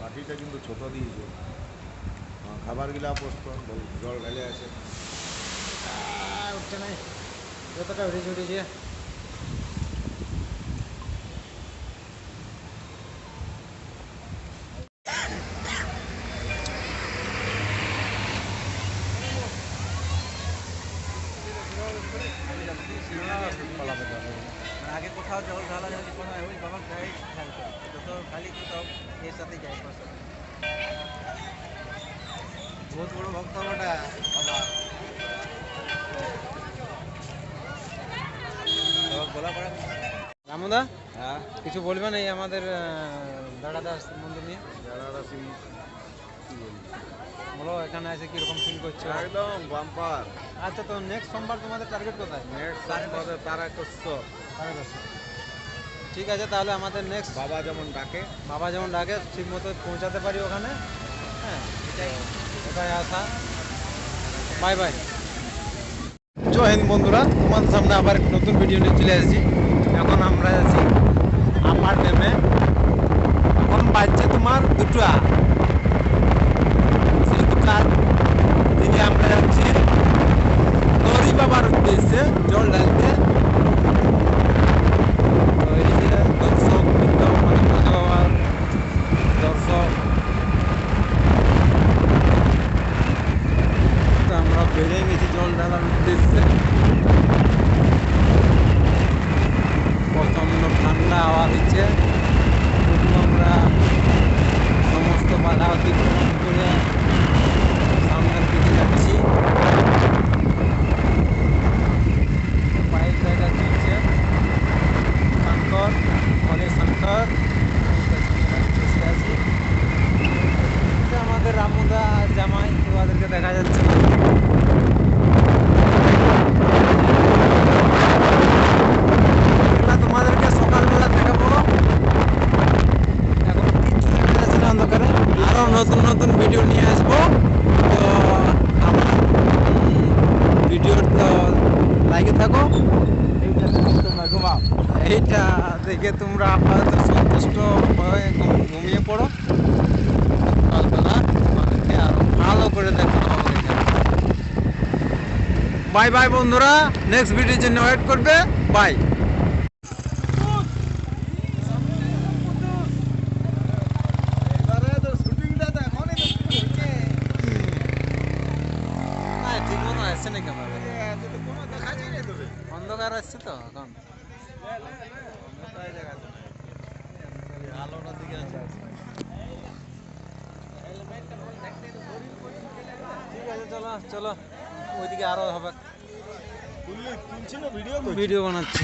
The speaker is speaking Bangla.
বাটিটা কিন্তু ছোট দিয়েছে। খাবারগুলা পোস্ত জল ঢালে আছে। উঠছে নাই যতটা উঠেছে। উঠেছে আগে কোথাও জল ঢালা ঢালি কোনো হয় ওই বাবার গায়ে ঢালতো যত খালি কোথাও এর সাথে সাথে। বহুত বড় ভক্ত ওটা বাবা। বাবা গোলা রামুদা হ্যাঁ? কিছু বলবেন এই আমাদের আহ, দাঁড়াদাস মন্দির নিয়ে? যারা সিং বলো এখানে এসে কীরকম ফিল করছ? একদম বাম্পার আচ্ছা তো নেক্সট সোমবার তোমাদের টার্গেট কোথায়? নেক্সট সারে তারা কষ্ট সাড়ে দশটা ঠিক আছে তাহলে আমাদের নেক্সট বাবা যেমন ডাকে। বাবা যেমন ডাকে ঠিক মতো পৌঁছাতে পারি ওখানে। হ্যাঁ এটাই। আশা। বাই বাই জয় হিন্দ বন্ধুরা তোমাদের সামনে আবার নতুন ভিডিও নিয়ে চলে এসেছি এখন আমরা আছি আপার ড্যামে এখন বাজছে তোমার দুটো। সেই এটা আমাদের রামুদা, জামাই ওদেরকে দেখা যাচ্ছে। নতুন নতুন ভিডিও নিয়ে আসব। তো, আমার ভিডিওর লাইকে থাকো। এইটা দেখে তোমরা আপাতত সন্তুষ্ট হয়ে ঘুমিয়ে পড়ো। সকালবেলা আরও ভালো করে হবে। বাই বাই বন্ধুরা নেক্সট ভিডিওর জন্য ওয়েট করবে। বাই না ঠিক মতো আসছে না ক্যামেরা অন্ধকার আসছে তো এখন? আলোটার দিকে আছে ঠিক আছে চলো চলো। ওইদিকে আরও হবে। ভিডিও ভিডিও বানাচ্ছি।